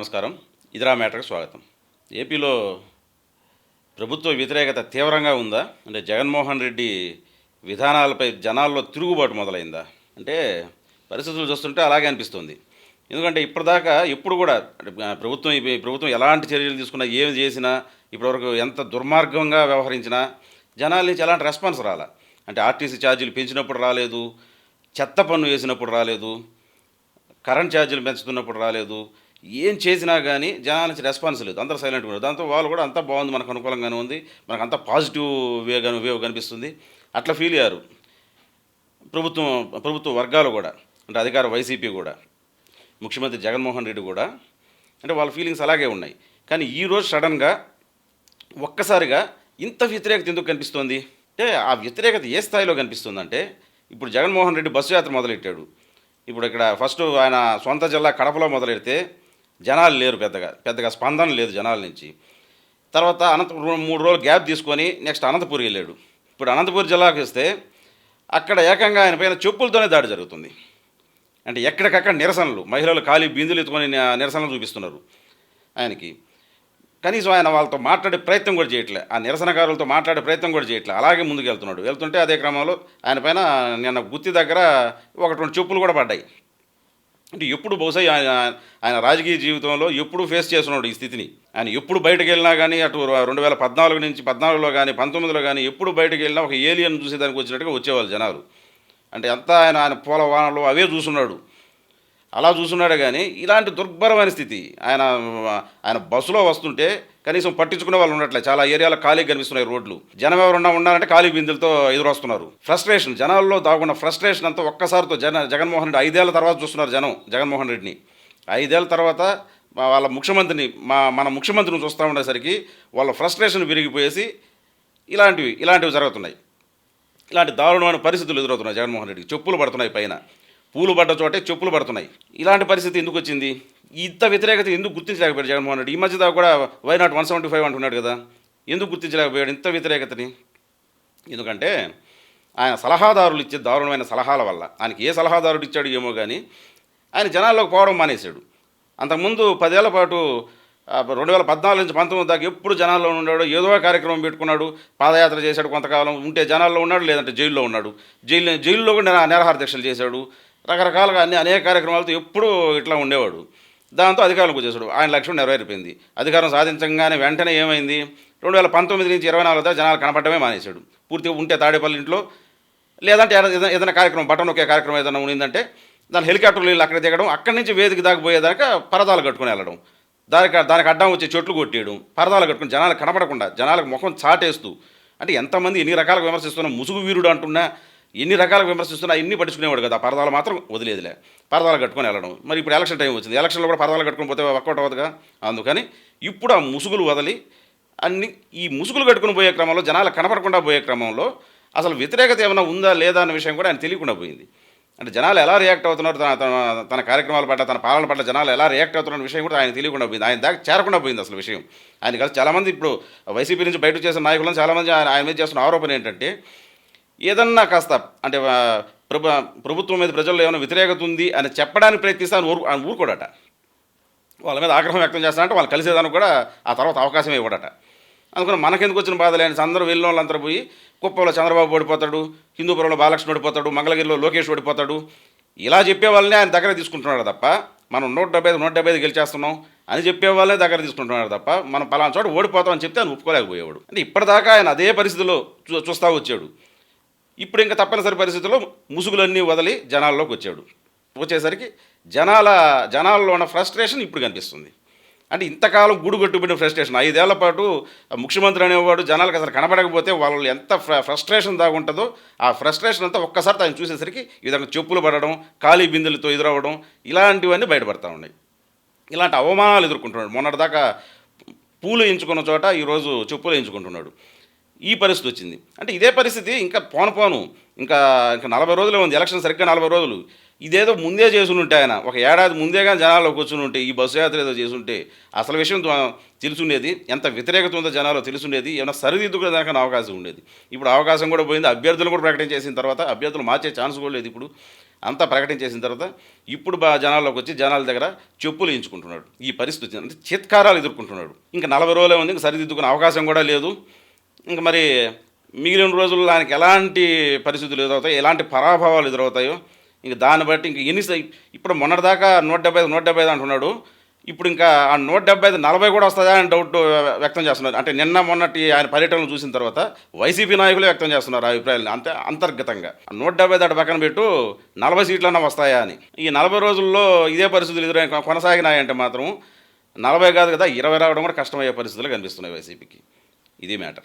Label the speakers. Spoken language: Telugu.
Speaker 1: నమస్కారం. ఇదిరా మ్యాటర్కి స్వాగతం. ఏపీలో ప్రభుత్వ వ్యతిరేకత తీవ్రంగా ఉందా? అంటే జగన్మోహన్ రెడ్డి విధానాలపై జనాల్లో తిరుగుబాటు మొదలైందా? అంటే పరిస్థితులు చూస్తుంటే అలాగే అనిపిస్తుంది. ఎందుకంటే ఇప్పటిదాకా ఎప్పుడు కూడా అంటే ప్రభుత్వం ప్రభుత్వం ఎలాంటి చర్యలు తీసుకున్నా ఏమి చేసినా ఇప్పటివరకు ఎంత దుర్మార్గంగా వ్యవహరించినా జనాల నుంచి ఎలాంటి రెస్పాన్స్ రాలా? అంటే ఆర్టీసీ ఛార్జీలు పెంచినప్పుడు రాలేదు చెత్త పన్ను వేసినప్పుడు రాలేదు కరెంట్ ఛార్జీలు పెంచుతున్నప్పుడు రాలేదు ఏం చేసినా కానీ జనాల నుంచి రెస్పాన్స్ లేదు. అందరూ సైలెంట్గా ఉన్నారు. దాంతో వాళ్ళు కూడా అంతా బాగుంది మనకు అనుకూలంగానే ఉంది మనకు అంతా పాజిటివ్ వేగా వేవ్ కనిపిస్తుంది. అట్లా ఫీల్ అయ్యారు. ప్రభుత్వం ప్రభుత్వ వర్గాలు కూడా అంటే అధికార వైసీపీ కూడా ముఖ్యమంత్రి జగన్మోహన్ రెడ్డి కూడా అంటే వాళ్ళ ఫీలింగ్స్ అలాగే ఉన్నాయి. కానీ ఈరోజు సడన్గా ఒక్కసారిగా ఇంత వ్యతిరేకత ఎందుకు కనిపిస్తోంది? అంటే ఆ వ్యతిరేకత ఏ స్థాయిలో కనిపిస్తుందంటే ఇప్పుడు జగన్మోహన్ రెడ్డి బస్సు యాత్ర మొదలెట్టాడు. ఇప్పుడు ఇక్కడ ఫస్ట్ ఆయన సొంత జిల్లా కడపలో మొదలెడితే జనాలు లేరు పెద్దగా పెద్దగా స్పందన లేదు జనాల నుంచి. తర్వాత అనంతపురం మూడు రోజులు గ్యాప్ తీసుకొని నెక్స్ట్ అనంతపూర్ వెళ్ళాడు. ఇప్పుడు అనంతపూర్ జిల్లాకి వస్తే అక్కడ ఏకంగా ఆయన పైన చెప్పులతోనే దాడి జరుగుతుంది. అంటే ఎక్కడికక్కడ నిరసనలు మహిళలు ఖాళీ బిందులు ఎత్తుకొని నిరసనలు చూపిస్తున్నారు ఆయనకి. కనీసం ఆయన వాళ్ళతో మాట్లాడే ప్రయత్నం కూడా చేయట్లే. ఆ నిరసనకారులతో మాట్లాడే ప్రయత్నం కూడా చేయట్లే. అలాగే ముందుకు వెళ్తున్నాడు. వెళ్తుంటే అదే క్రమంలో ఆయన పైన నిన్న గుత్తి దగ్గర ఒకటి రెండు చెప్పులు కూడా పడ్డాయి. అంటే ఎప్పుడు బహుశా ఆయన ఆయన రాజకీయ జీవితంలో ఎప్పుడు ఫేస్ చేస్తున్నాడు ఈ స్థితిని. ఆయన ఎప్పుడు బయటకు వెళ్ళినా కానీ అటు రెండు వేల పద్నాలుగు నుంచి పద్నాలుగులో కానీ పంతొమ్మిదిలో కానీ ఎప్పుడు బయటకు వెళ్ళినా ఒక ఏలియన్ చూసేదానికి వచ్చినట్టుగా వచ్చేవాళ్ళు జనాలు. అంటే అంతా ఆయన ఆయన పూల వానలు అవే చూస్తున్నాడు అలా చూస్తున్నాడే కానీ ఇలాంటి దుర్భరమైన స్థితి. ఆయన ఆయన బస్సులో వస్తుంటే కనీసం పట్టించుకునే వాళ్ళు ఉండట్లే. చాలా ఏరియాలో ఖాళీ కనిపిస్తున్నాయి రోడ్లు. జనం ఎవరున్నా ఉన్నారంటే ఖాళీ బిందులతో ఎదురొస్తున్నారు. ఫ్రస్ట్రేషన్. జనాల్లో దాగున్న ఫ్రస్ట్రేషన్ అంతా ఒక్కసారితో జన జగన్మోహన్ రెడ్డి ఐదేళ్ళ తర్వాత చూస్తున్నారు జనం జగన్మోహన్ రెడ్డిని. ఐదేళ్ళ తర్వాత వాళ్ళ ముఖ్యమంత్రిని మా మన ముఖ్యమంత్రిని చూస్తూ ఉండేసరికి వాళ్ళ ఫ్రస్ట్రేషన్ విరిగిపోయేసి ఇలాంటివి ఇలాంటివి జరుగుతున్నాయి. ఇలాంటి దారుణమైన పరిస్థితులు ఎదురవుతున్నాయి జగన్మోహన్ రెడ్డికి. చెప్పులు పడుతున్నాయి పైన. పూలు పడ్డ చోటే చెప్పులు పడుతున్నాయి. ఇలాంటి పరిస్థితి ఎందుకు వచ్చింది? ఇంత వ్యతిరేకత ఎందుకు గుర్తించలేకపోయాడు జగన్మోహన్ రెడ్డి? ఈ మధ్య దాకా కూడా why not one seventy five అంటున్నాడు కదా. ఎందుకు గుర్తించలేకపోయాడు ఇంత వ్యతిరేకతని? ఎందుకంటే ఆయన సలహాదారులు ఇచ్చే దారుణమైన సలహాల వల్ల. ఆయనకి ఏ సలహాదారుడు ఇచ్చాడు ఏమో కానీ ఆయన జనాల్లోకి పోవడం మానేశాడు. అంతకుముందు పదేళ్ళ పాటు రెండు వేల పద్నాలుగు నుంచి పంతొమ్మిది దాకా ఎప్పుడు జనాల్లో ఉన్నాడు. ఏదో కార్యక్రమం పెట్టుకున్నాడు. పాదయాత్ర చేశాడు కొంతకాలం. ఉంటే జనాల్లో ఉన్నాడు లేదంటే జైల్లో ఉన్నాడు. జైలు జైల్లో కూడా నిరాహార దీక్షలు చేశాడు. రకరకాలుగా అన్ని అనేక కార్యక్రమాలతో ఎప్పుడూ ఇట్లా ఉండేవాడు. దాంతో అధికారులకు వచ్చేసాడు ఆయన లక్ష్యం నెరవేరిపోయింది. అధికారం సాధించగానే వెంటనే ఏమైంది? రెండు వేల పంతొమ్మిది నుంచి ఇరవై నాలుగు దాకా జనాలు కనపడమే మానేశాడు. పూర్తిగా ఉంటే తాడేపల్లి ఇంట్లో లేదంటే ఏదైనా కార్యక్రమం బటన్ ఒకే కార్యక్రమం ఏదైనా ఉండిందంటే దాని హెలికాప్టర్లు వెళ్ళి అక్కడ దిగడం అక్కడి నుంచి వేదిక దాకా పోయేదాకా పరదాలు కట్టుకుని వెళ్ళడం. దానికి దానికి అడ్డం వచ్చే చెట్లు కొట్టేయడం పరదాలు కట్టుకుని జనాలు కనపడకుండా జనాలకు ముఖం చాటేస్తూ అంటే ఎంతమంది ఎన్ని రకాలుగా విమర్శిస్తున్నా ముసుగు వీరుడు అంటున్నా ఎన్ని రకాల విమర్శిస్తున్నా ఇన్ని పట్టించుకునేవాడు కదా. పరదాలు మాత్రం వదిలేదులే. పరదాలు కట్టుకొని వెళ్ళడం. మరి ఇప్పుడు ఎలక్షన్ టైం వచ్చింది. ఎలక్షన్లో కూడా పరదాలు కట్టుకొని పోతే వర్కౌట్ అవ్వదుగా? అందుకని ఇప్పుడు ఆ ముసుగులు వదిలి అన్ని ఈ ముసుగులు కట్టుకుని పోయే క్రమంలో జనాలు కనపడకుండా పోయే క్రమంలో అసలు వ్యతిరేకత ఏమైనా ఉందా లేదా అన్న విషయం కూడా ఆయన తెలియకుండా పోయింది. అంటే జనాలు ఎలా రియాక్ట్ అవుతున్నారు తన తన తన కార్యక్రమాల పట్ల తన పాలన పట్ల జనాలు ఎలా రియాక్ట్ అవుతున్న విషయం కూడా ఆయన తెలియకుండా పోయింది. ఆయన దాకా చేరకుండా పోయింది అసలు విషయం. ఆయన కలిసి చాలామంది ఇప్పుడు వైసీపీ నుంచి బయటకు చేసిన నాయకులను చాలామంది ఆయన ఆయన మీద చేస్తున్న ఆరోపణ ఏంటంటే ఏదన్నా కాస్త అంటే ప్రభు ప్రభుత్వం మీద ప్రజల్లో ఏమైనా వ్యతిరేకత ఉంది అని చెప్పడానికి ప్రయత్నిస్తాను ఆయన ఊరు ఊరుకోడట. వాళ్ళ మీద ఆగ్రహం వ్యక్తం చేస్తానంటే వాళ్ళు కలిసేదానికి కూడా ఆ తర్వాత అవకాశం ఇవ్వడట. అందుకని మనకెందుకు వచ్చిన బాధ లేని అందరూ వెళ్ళిన వాళ్ళందరూ పోయి కుప్పంలో చంద్రబాబు ఓడిపోతాడు హిందూపురంలో బాలకృష్ణ ఓడిపోతాడు మంగళగిరిలో లోకేష్ ఓడిపోతాడు ఇలా చెప్పే వాళ్ళని ఆయన దగ్గర తీసుకుంటున్నాడు తప్ప మనం నూట డెబ్బై ఐదు నూట డెబ్బై ఐదు గెలిచేస్తున్నాం అని చెప్పే వాళ్ళే దగ్గర తీసుకుంటున్నాడు తప్ప మనం పలానా చోట ఓడిపోతాం అని చెప్తే ఆయన ఒప్పుకోలేకపోయేవాడు. అంటే ఇప్పటిదాకా ఆయన అదే పరిస్థితిలో చూ చూస్తూ వచ్చాడు. ఇప్పుడు ఇంకా తప్పనిసరి పరిస్థితుల్లో ముసుగులన్నీ వదిలి జనాల్లోకి వచ్చాడు. వచ్చేసరికి జనాల జనాల్లో ఉన్న ఫ్రస్ట్రేషన్ ఇప్పుడు కనిపిస్తుంది. అంటే ఇంతకాలం గూడుగట్టుబడిన ఫ్రస్ట్రేషన్. ఐదేళ్ళ పాటు ముఖ్యమంత్రి అనేవాడు జనాలకు అసలు కనబడకపోతే వాళ్ళు ఎంత ఫ్ర ఫ్రస్ట్రేషన్ దాకా ఉంటుందో ఆ ఫ్రస్ట్రేషన్ అంతా ఒక్కసారి ఆయన చూసేసరికి ఈ విధంగా చెప్పులు పడడం ఖాళీ బిందులతో ఎదురవ్వడం ఇలాంటివన్నీ బయటపడతా ఉన్నాయి. ఇలాంటి అవమానాలు ఎదుర్కొంటున్నాడు. మొన్నటిదాకా పూలు ఎంచుకున్న చోట ఈరోజు చెప్పులు ఎంచుకుంటున్నాడు. ఈ పరిస్థితి వచ్చింది. అంటే ఇదే పరిస్థితి ఇంకా పోను పోను ఇంకా ఇంకా నలభై రోజులే ఉంది ఎలక్షన్ సరిగ్గా నలభై రోజులు. ఇదేదో ముందే చేసుకుని ఉంటే ఆయన ఒక ఏడాది ముందే కానీ జనాల్లోకి వచ్చి ఉంటే ఈ బస్సు యాత్ర ఏదో చేసుంటే అసలు విషయం తెలుసుండేది ఎంత వ్యతిరేకత ఉందో జనాల్లో తెలుసుండేది ఏమైనా సరిదిద్దుకునే దానికన్నా అవకాశం ఉండేది. ఇప్పుడు అవకాశం కూడా పోయింది అభ్యర్థులు కూడా ప్రకటన చేసిన తర్వాత అభ్యర్థులు మార్చే ఛాన్స్ కూడా లేదు ఇప్పుడు. అంతా ప్రకటించేసిన తర్వాత ఇప్పుడు బా జనాల్లోకి వచ్చి జనాల దగ్గర చెప్పులు ఎంచుకుంటున్నాడు ఈ పరిస్థితి అంటే చిత్కారాలు ఎదుర్కొంటున్నాడు. ఇంకా నలభై రోజులే ఉంది ఇంకా సరిదిద్దుకునే అవకాశం కూడా లేదు. ఇంకా మరి మిగిలిన రోజుల్లో ఆయనకి ఎలాంటి పరిస్థితులు ఎదురవుతాయి? ఎలాంటి పరాభవాలు ఎదురవుతాయో? ఇంక దాన్ని బట్టి ఇంక ఎన్ని ఇప్పుడు మొన్నటిదాకా నూట డెబ్బై ఐదు నూట డెబ్బై ఐదు అంటున్నాడు. ఇప్పుడు ఇంకా ఆ నూట డెబ్బై ఐదు నలభై కూడా వస్తుందా అని డౌట్ వ్యక్తం చేస్తున్నారు. అంటే నిన్న మొన్నటి ఆయన పర్యటనలు చూసిన తర్వాత వైసీపీ నాయకులే వ్యక్తం చేస్తున్నారు ఆ అభిప్రాయాలు అంతే అంతర్గతంగా. నూట డెబ్బై దాటి పక్కన పెట్టు నలభై సీట్లన్నా వస్తాయా అని. ఈ నలభై రోజుల్లో ఇదే పరిస్థితులు ఎదురై కొనసాగినాయంటే మాత్రం నలభై కాదు కదా ఇరవై రావడం కూడా కష్టమయ్యే పరిస్థితులు కనిపిస్తున్నాయి వైసీపీకి. ఇది మ్యాటర్.